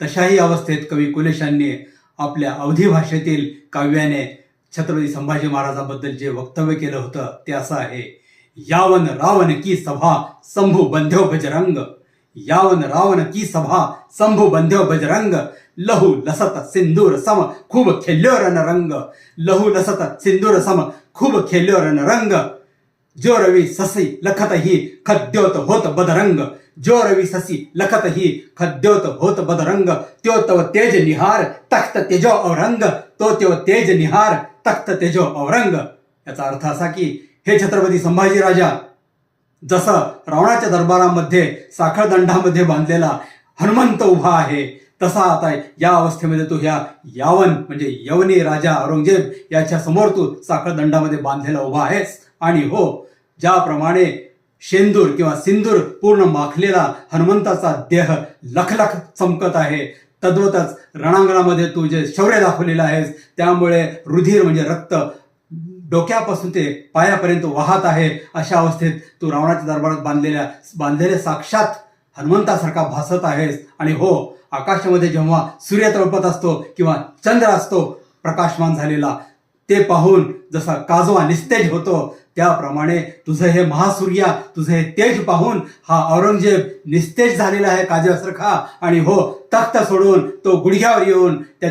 तशाही अवस्थेत कवी कुलेशांनी आपल्या अवधी भाषेतील काव्याने छत्रपती संभाजी महाराजांबद्दल जे वक्तव्य केलं होतं ते असं आहे यावन रावण की सभा संभू बंध्यो बजरंग यावन रावण की सभा संभू बंध्यो बजरंग लहू लसत सिंदूर सम खूप खेल्यो रंग लहू लसत सिंदूर सम खूप खेल्यो रंग जो रवी ससी लखत ही खद्योत होत बदरंग. जो रवी ससी लखत ही खद्योत होत बदरंग. त्यो तव तेज निहार तख्त तेजो औरंग. तो त्यो तेज निहार तख्त तेजो औरंग. याचा अर्थ असा की हे छत्रपती संभाजी राजा जसं रावणाच्या दरबारामध्ये साखळदंडामध्ये बांधलेला हनुमंत उभा आहे तसा आता या अवस्थेमध्ये तू ह्या यावन म्हणजे यवनी राजा औरंगजेब याच्या समोर तू साखळदंडामध्ये बांधलेला उभा आहेस आणि हो ज्याप्रमाणे शेंदूर किंवा सिंदूर पूर्ण माखलेला हनुमंताचा देह लखलख चमकत आहे. तद्वतच रणांगणामध्ये तू जे शौर्य दाखवलेलं आहेस त्यामुळे रुधिर म्हणजे रक्त डोक्यापासून ते पायापर्यंत वाहत आहे. अशा अवस्थेत तू रावणाच्या दरबारात बांधलेल्या बांधलेले साक्षात हनुमंतासारखा भासत आहेस. आणि हो आकाशामध्ये जेव्हा सूर्य तळपत असतो किंवा चंद्र असतो प्रकाशमान झालेला ते पाहून जसा काजवा निस्तेज होतो त्याप्रमाणे तुझं हे महासूर्या तुझं हे तेज पाहून हा औरंगजेब निस्तेज झालेला आहे काजव्यासारखा आणि हो तख्त सोडून तो गुडघ्यावर येऊन त्या